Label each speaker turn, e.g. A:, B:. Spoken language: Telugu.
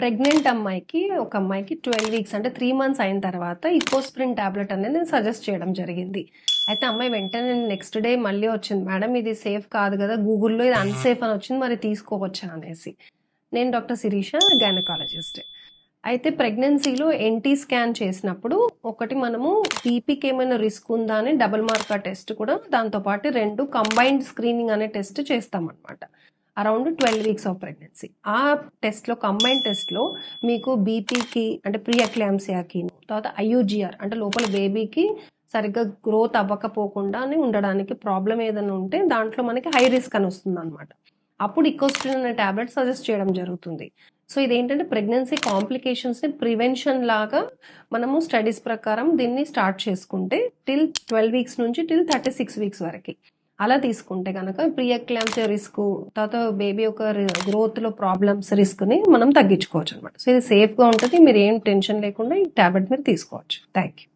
A: ప్రెగ్నెంట్ అమ్మాయికి ఒక అమ్మాయికి ట్వెల్వ్ వీక్స్ అంటే త్రీ మంత్స్ అయిన తర్వాత ఇకోస్ప్రిన్ టాబ్లెట్ అనేది నేను సజెస్ట్ చేయడం జరిగింది. అయితే అమ్మాయి వెంటనే నెక్స్ట్ డే మళ్ళీ వచ్చింది మేడం ఇది సేఫ్ కాదు కదా గూగుల్లో ఇది అన్సేఫ్ అని వచ్చింది మరి తీసుకోవచ్చా? అనేసి. నేను డాక్టర్ శిరీష గైనకాలజిస్ట్ అయితే ప్రెగ్నెన్సీలో ఎన్టీ స్కాన్ చేసినప్పుడు ఒకటి మనము బీపీకి ఏమైనా రిస్క్ ఉందా అని డబుల్ మార్కా టెస్ట్ కూడా దాంతోపాటు రెండు కంబైన్డ్ స్క్రీనింగ్ అనే టెస్ట్ చేస్తామన్నమాట. Around twelve weeks of pregnancy. ఆ టెస్ట్లో కంబైన్ టెస్ట్లో మీకు బీపీకి అంటే ప్రియక్లాంసియాకి తర్వాత ఐయూజిఆర్ అంటే లోపల బేబీకి సరిగ్గా గ్రోత్ అవ్వకపోకుండా ఉండడానికి ప్రాబ్లం ఏదైనా ఉంటే దాంట్లో మనకి హై రిస్క్ అని వస్తుంది అనమాట అప్పుడు ఇకోస్ట్రిన్ అనే ట్యాబ్లెట్ సజెస్ట్ చేయడం జరుగుతుంది. సో ఇదేంటంటే ప్రెగ్నెన్సీ కాంప్లికేషన్స్ని ప్రివెన్షన్ లాగా మనము స్టడీస్ ప్రకారం దీన్ని స్టార్ట్ చేసుకుంటే టిల్ ట్వెల్వ్ వీక్స్ నుంచి టిల్ థర్టీ సిక్స్ వీక్స్ వరకు. అలా తీసుకుంటే కనుక ప్రీ రిస్క్ తర్వాత బేబీ యొక్క గ్రోత్లో ప్రాబ్లమ్స్ రిస్క్ని మనం తగ్గించుకోవచ్చు అనమాట సో ఇది సేఫ్గా ఉంటుంది మీరు ఏం టెన్షన్ లేకుండా ఈ టాబ్లెట్ మీరు తీసుకోవచ్చు. Thank you